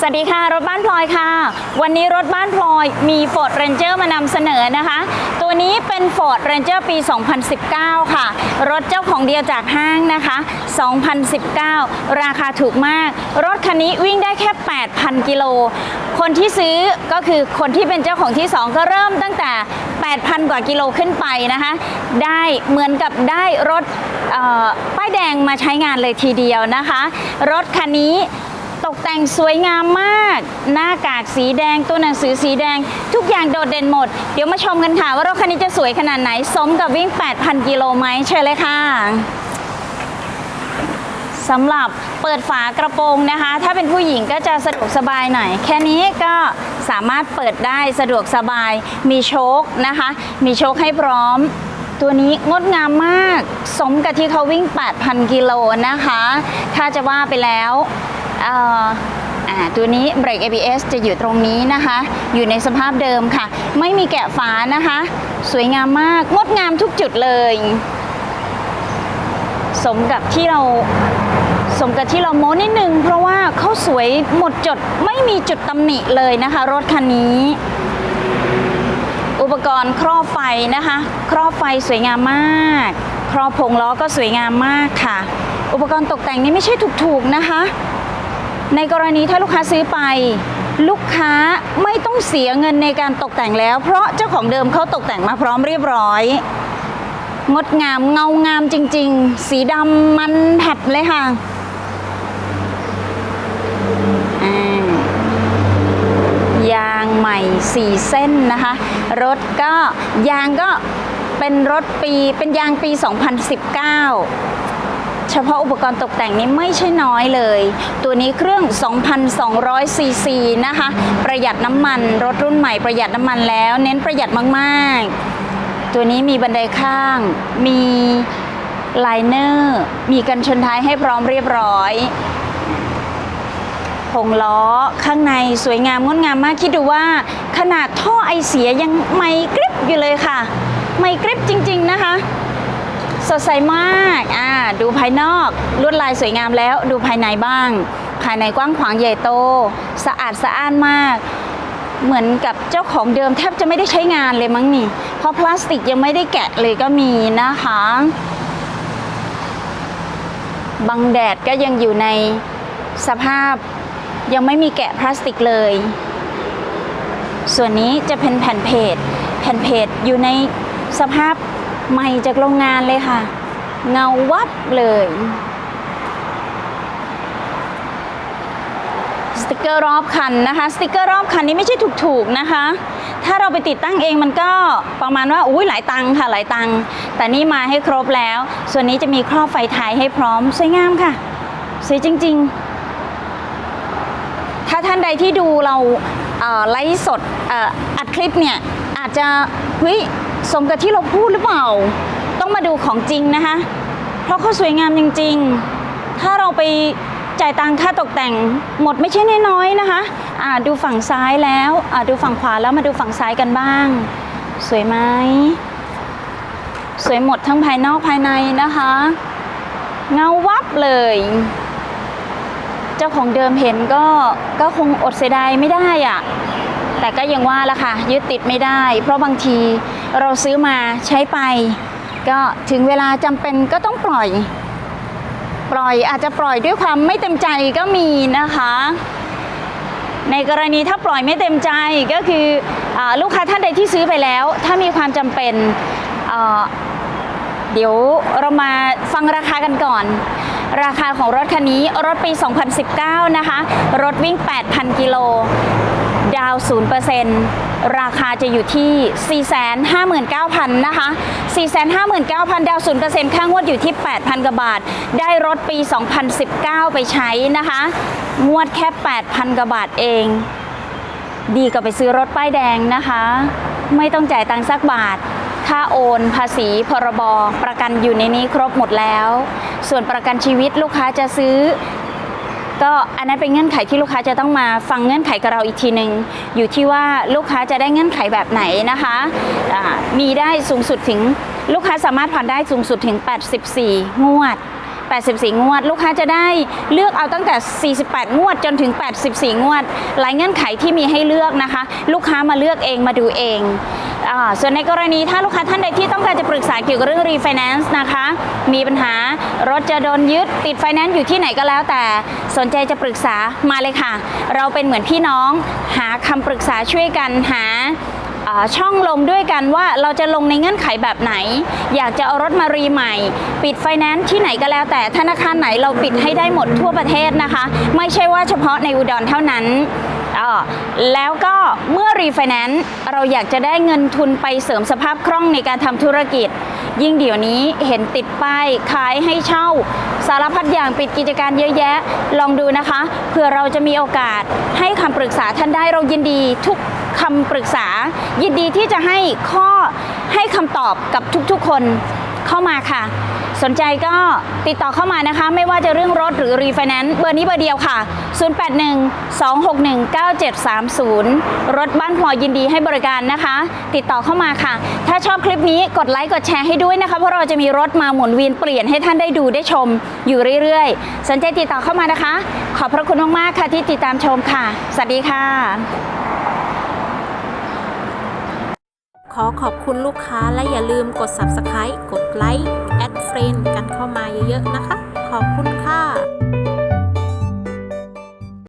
สวัสดีค่ะ รถบ้านพลอยค่ะ วันนี้รถบ้านพลอยมี Ford Ranger มานำเสนอนะคะ ตัวนี้เป็น Ford Ranger ปี 2019 ค่ะ รถเจ้าของเดียวจากห้างนะคะ 2019 ราคาถูกมาก รถคันนี้วิ่งได้แค่ 8,000 กิโล คนที่ซื้อก็คือคนที่เป็นเจ้าของที่ 2 ก็เริ่มตั้งแต่ 8,000 กว่ากิโลขึ้นไปนะคะ ได้เหมือนกับได้รถป้ายแดงมาใช้งานเลยทีเดียวนะคะ รถคันนี้ ตกแต่งสวยงามมาก หน้ากากสีแดงตัวหนังสือสีแดง ทุกอย่างโดดเด่นหมด เดี๋ยวมาชมกันค่ะว่ารถคันนี้จะสวยขนาดไหน สมกับวิ่ง 8,000 กิโลไหมเชิญเลยค่ะสำหรับเปิดฝากระโปรงนะคะ ถ้าเป็นผู้หญิงก็จะสะดวกสบายหน่อย แค่นี้ก็สามารถเปิดได้สะดวกสบาย มีโชคนะคะ มีโชคให้พร้อม ตัวนี้งดงามมาก สมกับที่เขาวิ่ง 8,000 กิโลนะคะ ถ้าจะว่าไปแล้ว เอ่ออ่าตัวนี้เบรก ABS จะอยู่ตรงนี้นะคะ อยู่ในสภาพเดิมค่ะ ไม่มีแกะฝานะคะ สวยงามมาก งดงามทุกจุดเลย สมกับที่เราสมกับที่เราโม้นิดนึง เพราะว่าเขาสวยหมดจดไม่มีจุดตำหนิเลยนะคะ รถคันนี้ อุปกรณ์ครอบไฟนะคะ ครอบไฟสวยงามมาก ครอบพงล้อก็สวยงามมากค่ะ อุปกรณ์ตกแต่งนี้ไม่ใช่ถูกๆนะคะ ในกรณีถ้าลูกค้าซื้อไป ลูกค้าไม่ต้องเสียเงินในการตกแต่งแล้ว เพราะเจ้าของเดิมเขาตกแต่งมาพร้อมเรียบร้อย งดงามเงางามจริง ๆ สีดำมันแผดเลยค่ะยางใหม่ 4 เส้นนะคะ รถก็ยางก็เป็นรถปีเป็นยางปี 2019เฉพาะอุปกรณ์ตกแต่งนี้ไม่ใช่น้อยเลย ตัวนี้เครื่อง 2,200 ซีซีนะคะ ประหยัดน้ำมัน รถรุ่นใหม่ประหยัดน้ำมันแล้ว เน้นประหยัดมากๆ ตัวนี้มีบันไดข้าง มีไลเนอร์ มีกันชนท้ายให้พร้อมเรียบร้อยผงล้อข้างในสวยงามงดงามมากคิดดูว่า ขนาดท่อไอเสียยังไม่กริบอยู่เลยค่ะ ไม่กริบจริง ๆ นะคะ สดใสมากอ่าดูภายนอกลวดลายสวยงามแล้วดูภายในบ้าง ภายในกว้างขวางใหญ่โต สะอาดสะอ้านมาก เหมือนกับเจ้าของเดิมแทบจะไม่ได้ใช้งานเลยมั้งนี่ เพราะพลาสติกยังไม่ได้แกะเลยก็มีนะคะบังแดดก็ยังอยู่ในสภาพยังไม่มีแกะพลาสติกเลย ส่วนนี้จะเป็นแผ่นเพจ แผ่นเพจอยู่ในสภาพ ใหม่จากโรงงานเลยค่ะ เงาวับเลย สติกเกอร์รอบคันนะคะ สติกเกอร์รอบคันนี้ไม่ใช่ถูกๆนะคะ ถ้าเราไปติดตั้งเองมันก็ประมาณว่าอุ้ยหลายตังค่ะหลายตังแต่นี่มาให้ครบแล้ว ส่วนนี้จะมีครอบไฟท้ายให้พร้อมสวยงามค่ะสวยจริง ๆ ถ้าท่านใดที่ดูเราไลฟ์สดอออัดคลิปเนี่ยอาจจะเฮ้ย สมกับที่เราพูดหรือเปล่า ต้องมาดูของจริงนะคะ เพราะเขาสวยงามจริง ๆ ถ้าเราไปจ่ายตังค่าตกแต่งหมดไม่ใช่น้อยๆนะคะอ่าดูฝั่งซ้ายแล้วอ่าดูฝั่งขวาแล้วมาดูฝั่งซ้ายกันบ้าง สวยไหมสวยหมดทั้งภายนอกภายในนะคะ เงาวับเลย เจ้าของเดิมเห็นก็ก็คงอดเสียดายไม่ได้อะแต่ก็ยังว่าละค่ะยึดติดไม่ได้ เพราะบางที เราซื้อมาใช้ไป ก็ถึงเวลาจำเป็นก็ต้องปล่อย ปล่อยอาจจะปล่อยด้วยความไม่เต็มใจก็มีนะคะ ในกรณีถ้าปล่อยไม่เต็มใจก็คืออลูกค้าท่านใดที่ซื้อไปแล้ว ถ้ามีความจำเป็นเดี๋ยวเรามาฟังราคากันก่อน ราคาของรถคันนี้รถปี 2019 นะคะ รถวิ่ง 8,000 กิโล ดาว 0%ราคาจะอยู่ที่ 459,000 นะคะ 459,000 ดาว 0%ค่างวดอยู่ที่ 8,000 กว่าบาท ได้รถปี 2019 ไปใช้นะคะ งวดแค่ 8,000 กว่าบาทเอง ดีกว่าไปซื้อรถป้ายแดงนะคะ ไม่ต้องจ่ายตังค์สักบาท ค่าโอน ภาษีพรบประกันอยู่ในนี้ครบหมดแล้ว ส่วนประกันชีวิตลูกค้าจะซื้อ ก็อันนั้นเป็นเงื่อนไขที่ลูกค้าจะต้องมาฟังเงื่อนไขกับเราอีกทีหนึ่งอยู่ที่ว่าลูกค้าจะได้เงื่อนไขแบบไหนนะคะะมีได้สูงสุดถึงลูกค้าสามารถผ่อนได้สูงสุดถึง 84 งวด 84 งวด ลูกค้าจะได้เลือกเอาตั้งแต่ 48 งวดจนถึง 84 งวด หลายเงื่อนไขที่มีให้เลือกนะคะ ลูกค้ามาเลือกเองมาดูเองอส่วนในกรณีถ้าลูกค้าท่านใดที่ต้องการจะปรึกษาเกี่ยวกับเรื่องรีไฟแนนซ์นะคะ มีปัญหารถจะโดนยึดติดไฟแนนซ์อยู่ที่ไหนก็แล้ว แต่สนใจจะปรึกษามาเลยค่ะ เราเป็นเหมือนพี่น้อง หาคำปรึกษาช่วยกันหา ช่องลงด้วยกันว่าเราจะลงในเงื่อนไขแบบไหน อยากจะเอารถมารีใหม่ ปิดไฟแนนซ์ที่ไหนก็แล้ว แต่ธนาคารไหนเราปิดให้ได้หมดทั่วประเทศนะคะ ไม่ใช่ว่าเฉพาะในอุดรเท่านั้นแล้วก็เมื่อรีไฟแนนซ์เราอยากจะได้เงินทุนไปเสริมสภาพคล่องในการทำธุรกิจ ยิ่งเดี๋ยวนี้เห็นติดป้ายขายให้เช่า สารพัดอย่างปิดกิจการเยอะแยะ ลองดูนะคะเผื่อเราจะมีโอกาสให้คำปรึกษาท่านได้เรายินดีทุก คำปรึกษา ยินดีที่จะให้ข้อให้คำตอบกับทุกๆคนเข้ามาค่ะ สนใจก็ติดต่อเข้ามานะคะ ไม่ว่าจะเรื่องรถหรือรีไฟแนนซ์เบอร์นี้เบอร์เดียวค่ะ 0812619730 รถบ้านพลอยยินดีให้บริการนะคะ ติดต่อเข้ามาค่ะ ถ้าชอบคลิปนี้กดไลค์กดแชร์ให้ด้วยนะคะ เพราะเราจะมีรถมาหมุนเวียนเปลี่ยนให้ท่านได้ดูได้ชมอยู่เรื่อยๆ สนใจติดต่อเข้ามานะคะ ขอบพระคุณมากๆค่ะที่ติดตามชมค่ะ สวัสดีค่ะ ขอขอบคุณลูกค้าและอย่าลืมกด subscribe กดไลค์แอดเฟรนกันเข้ามาเยอะๆนะคะ ขอบคุณค่ะ